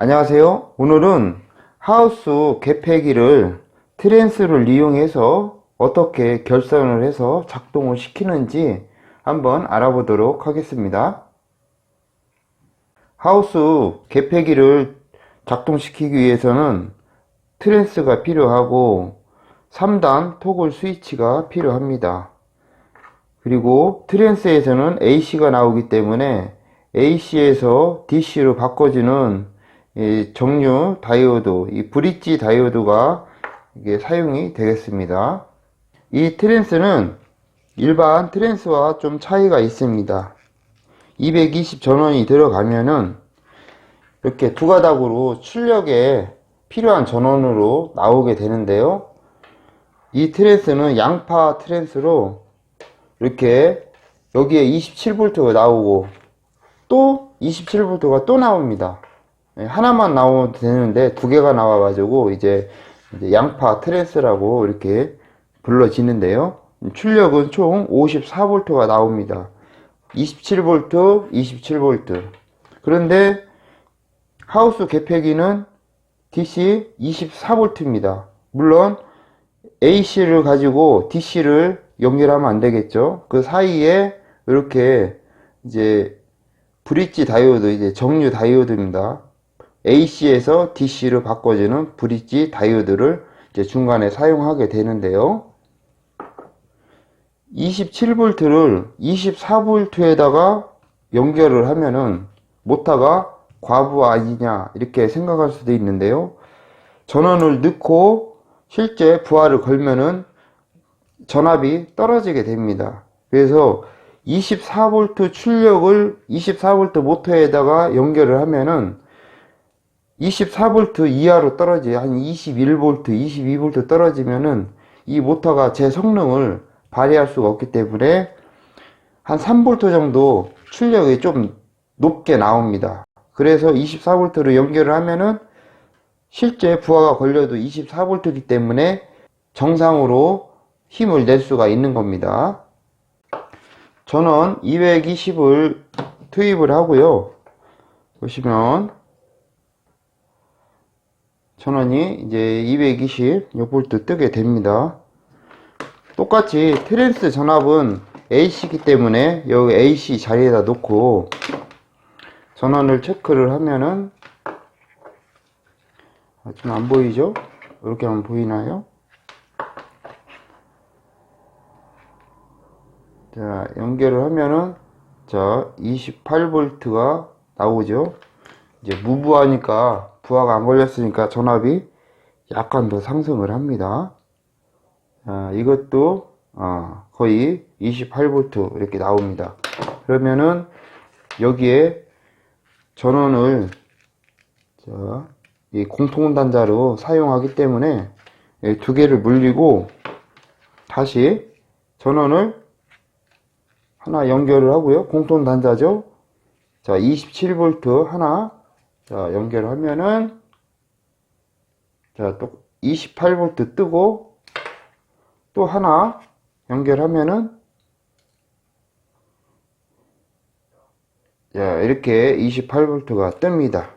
안녕하세요. 오늘은 하우스 개폐기를 트랜스를 이용해서 어떻게 결선을 해서 작동을 시키는지 한번 알아보도록 하겠습니다. 하우스 개폐기를 작동시키기 위해서는 트랜스가 필요하고 3단 토글 스위치가 필요합니다. 그리고 트랜스에서는 AC가 나오기 때문에 AC에서 DC로 바꿔주는 이 정류 다이오드, 이 브릿지 다이오드가 이게 사용이 되겠습니다. 이 트랜스는 일반 트랜스와 좀 차이가 있습니다. 220 전원이 들어가면은 이렇게 두 가닥으로 출력에 필요한 전원으로 나오게 되는데요. 이 트랜스는 양파 트랜스로 이렇게 여기에 27V가 나오고 또 27V가 또 나옵니다. 예, 하나만 나오면 되는데 두 개가 나와가지고 이제 양파 트랜스라고 이렇게 불러지는데요. 출력은 총 54V가 나옵니다. 27V, 27V. 그런데 하우스 개폐기는 DC 24V입니다. 물론 AC를 가지고 DC를 연결하면 안 되겠죠. 그 사이에 이렇게 이제 브릿지 다이오드, 이제 정류 다이오드입니다. AC에서 DC로 바꿔주는 브릿지 다이오드를 이제 중간에 사용하게 되는데요. 27V를 24V에다가 연결을 하면은 모터가 과부 아니냐 이렇게 생각할 수도 있는데요. 전원을 넣고 실제 부하를 걸면은 전압이 떨어지게 됩니다. 그래서 24V 출력을 24V 모터에다가 연결을 하면은 24V 이하로 떨어지 한 21V, 22V 떨어지면은 이 모터가 제 성능을 발휘할 수가 없기 때문에 한 3V 정도 출력이 좀 높게 나옵니다. 그래서 24V로 연결을 하면은 실제 부하가 걸려도 24V이기 때문에 정상으로 힘을 낼 수가 있는 겁니다. 저는 220을 투입을 하고요. 보시면 전원이 이제 220V 뜨게 됩니다. 똑같이 트랜스 전압은 AC이기 때문에 여기 AC 자리에다 놓고 전원을 체크를 하면은 아, 지금 안 보이죠? 이렇게 하면 보이나요? 자, 연결을 하면은 자, 28V가 나오죠. 이제 무부하니까 부하가 안 걸렸으니까 전압이 약간 더 상승을 합니다. 자, 이것도 어, 거의 28V 이렇게 나옵니다. 그러면은 여기에 전원을 자, 이 공통 단자로 사용하기 때문에 이두 개를 물리고 다시 전원을 하나 연결을 하고요. 공통 단자죠. 자, 27V 하나 자, 연결하면은 자, 또 28V 뜨고 또 하나 연결하면은 자, 이렇게 28V가 뜹니다.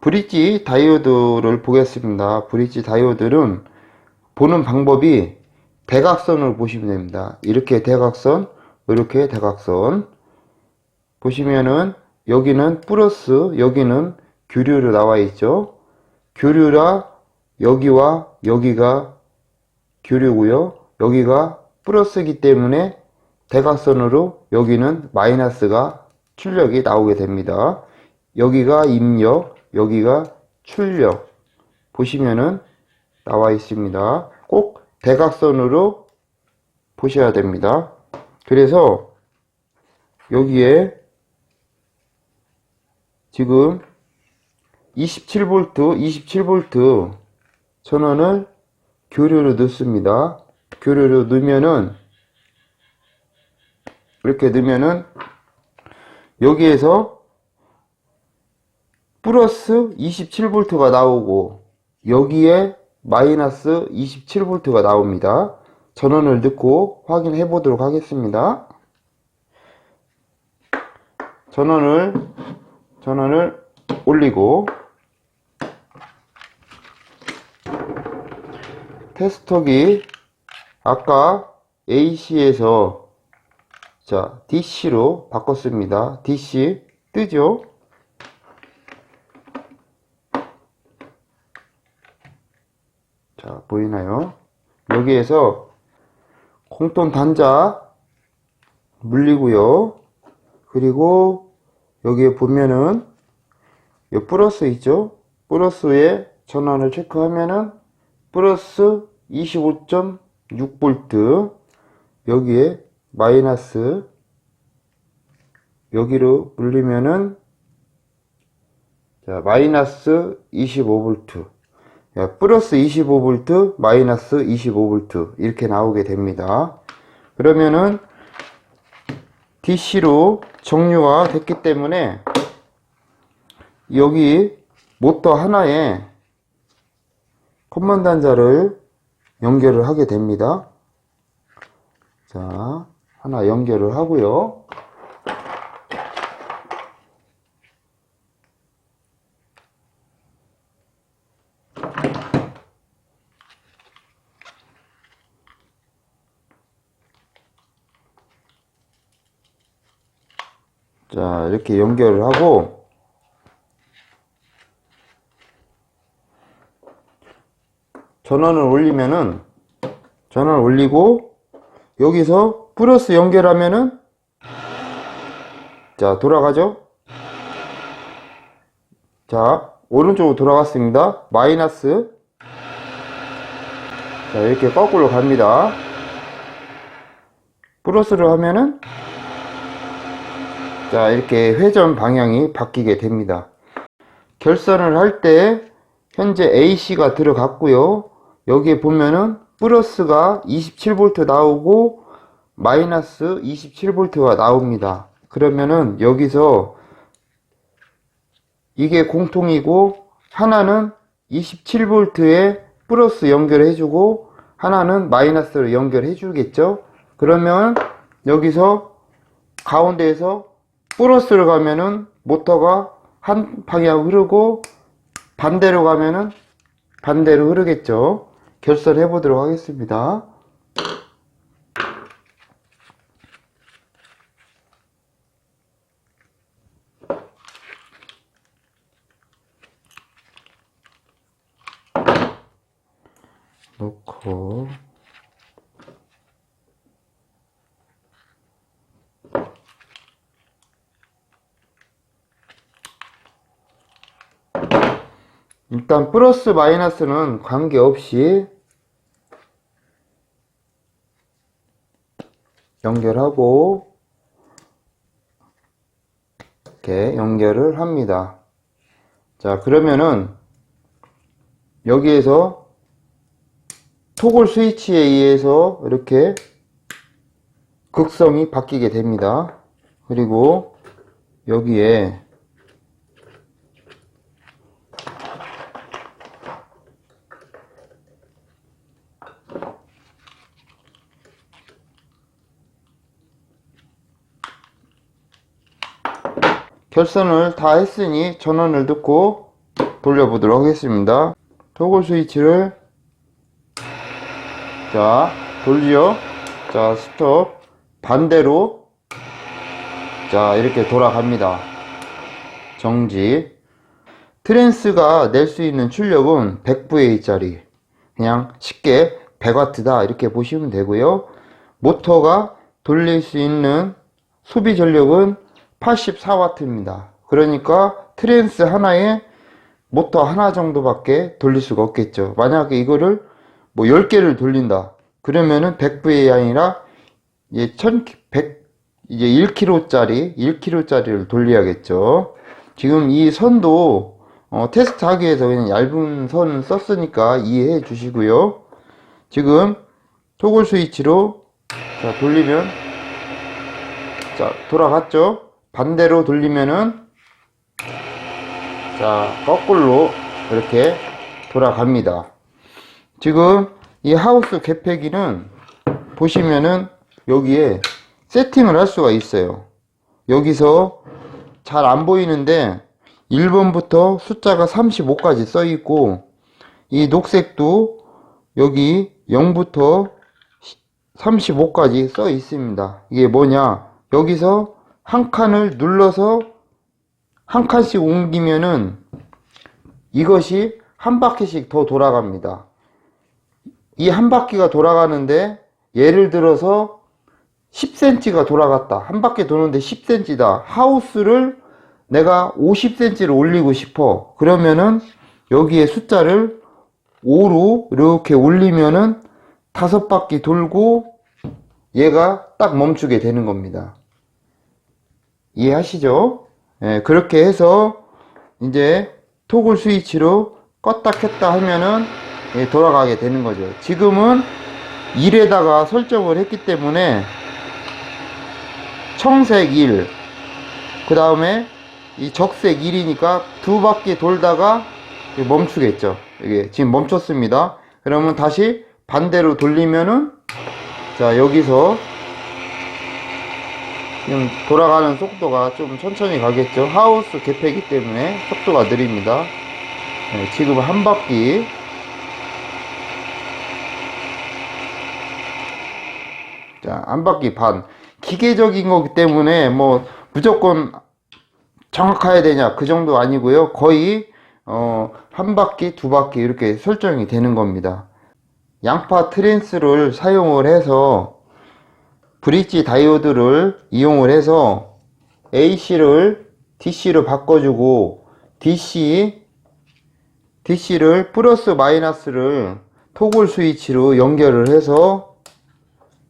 브릿지 다이오드를 보겠습니다. 브릿지 다이오드는 보는 방법이 대각선을 보시면 됩니다. 이렇게 대각선, 이렇게 대각선. 보시면은 여기는 플러스, 여기는 교류로 나와 있죠. 교류라 여기와 여기가 교류고요. 여기가 플러스이기 때문에 대각선으로 여기는 마이너스가 출력이 나오게 됩니다. 여기가 입력, 여기가 출력 보시면은 나와 있습니다. 꼭 대각선으로 보셔야 됩니다. 그래서 여기에 지금 27V, 27V 전원을 교류로 넣습니다. 교류로 넣으면은 이렇게 넣으면은 여기에서 플러스 27V가 나오고 여기에 마이너스 27V가 나옵니다. 전원을 넣고 확인해 보도록 하겠습니다. 전원을 전원을 올리고 테스터기 아까 AC에서 자 DC로 바꿨습니다. DC 뜨죠? 자 보이나요? 여기에서 공통 단자 물리고요. 그리고 여기에 보면은 이 플러스 있죠? 플러스에 전원을 체크하면은 플러스 25.6V 여기에 마이너스 여기로 물리면은 자 마이너스 25V 야, 플러스 25V 마이너스 25V 이렇게 나오게 됩니다 그러면은 DC로 정류가 됐기 때문에 여기 모터 하나에 컴만 단자를 연결을 하게 됩니다. 자, 하나 연결을 하고요. 자, 이렇게 연결을 하고. 전원을 올리면은 전원을 올리고 여기서 플러스 연결하면은 자 돌아가죠? 자 오른쪽으로 돌아갔습니다. 마이너스. 자 이렇게 거꾸로 갑니다. 플러스로 하면은 자 이렇게 회전 방향이 바뀌게 됩니다. 결선을 할 때 현재 AC가 들어갔고요. 여기에 보면은 플러스가 27V 나오고 마이너스 27V가 나옵니다. 그러면은 여기서 이게 공통이고 하나는 27V에 플러스 연결해 주고 하나는 마이너스로 연결해 주겠죠? 그러면 여기서 가운데에서 플러스를 가면은 모터가 한 방향 흐르고 반대로 가면은 반대로 흐르겠죠. 결선해 보도록 하겠습니다. 놓고 일단 플러스 마이너스는 관계없이 연결하고 이렇게 연결을 합니다. 자 그러면은 여기에서 토글 스위치에 의해서 이렇게 극성이 바뀌게 됩니다. 그리고 여기에 결선을 다 했으니 전원을 듣고 돌려보도록 하겠습니다. 토글 스위치를 자 돌리죠. 자 스톱 반대로 자 이렇게 돌아갑니다. 정지 트랜스가 낼 수 있는 출력은 100VA짜리 그냥 쉽게 100W다 이렇게 보시면 되고요. 모터가 돌릴 수 있는 소비 전력은 84W입니다. 그러니까 트랜스 하나에 모터 하나 정도밖에 돌릴 수가 없겠죠. 만약에 이거를 뭐 10개를 돌린다. 그러면은 100V가 아니라 이제 1100 이제 1kg짜리 1kg짜리를 돌려야겠죠. 지금 이 선도 어, 테스트 하기 위해서 그냥 얇은 선 썼으니까 이해해 주시고요. 지금 토글 스위치로 자, 돌리면 자 돌아갔죠. 반대로 돌리면은 자 거꾸로 이렇게 돌아갑니다. 지금 이 하우스 개폐기는 보시면은 여기에 세팅을 할 수가 있어요. 여기서 잘 안 보이는데 1번부터 숫자가 35까지 써 있고 이 녹색도 여기 0부터 35까지 써 있습니다. 이게 뭐냐? 여기서 한 칸을 눌러서 한 칸씩 옮기면은 이것이 한 바퀴씩 더 돌아갑니다. 이 한 바퀴가 돌아가는데 예를 들어서 10cm가 돌아갔다. 한 바퀴 도는데 10cm다. 하우스를 내가 50cm를 올리고 싶어. 그러면은 여기에 숫자를 5로 이렇게 올리면은 다섯 바퀴 돌고 얘가 딱 멈추게 되는 겁니다. 이해하시죠? 예, 그렇게 해서 이제 토글 스위치로 껐다 켰다 하면은 예, 돌아가게 되는 거죠. 지금은 1에다가 설정을 했기 때문에 청색 1, 그 다음에 이 적색 1이니까 두 바퀴 돌다가 멈추겠죠. 이게 지금 멈췄습니다. 그러면 다시 반대로 돌리면은 자 여기서 지금 돌아가는 속도가 좀 천천히 가겠죠. 하우스 개폐기 때문에 속도가 느립니다. 네, 지금 한 바퀴 자, 한 바퀴 반. 기계적인 거기 때문에 뭐 무조건 정확해야 되냐 그 정도 아니고요. 거의 어, 한 바퀴, 두 바퀴 이렇게 설정이 되는 겁니다. 양파 트랜스를 사용을 해서 브릿지 다이오드를 이용을 해서 AC를 DC로 바꿔주고 DC, DC를 플러스 마이너스를 토글 스위치로 연결을 해서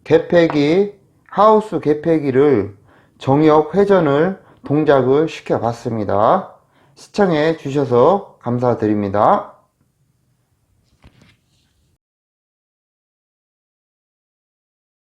개폐기, 하우스 개폐기를 정역 회전을 동작을 시켜 봤습니다. 시청해 주셔서 감사드립니다.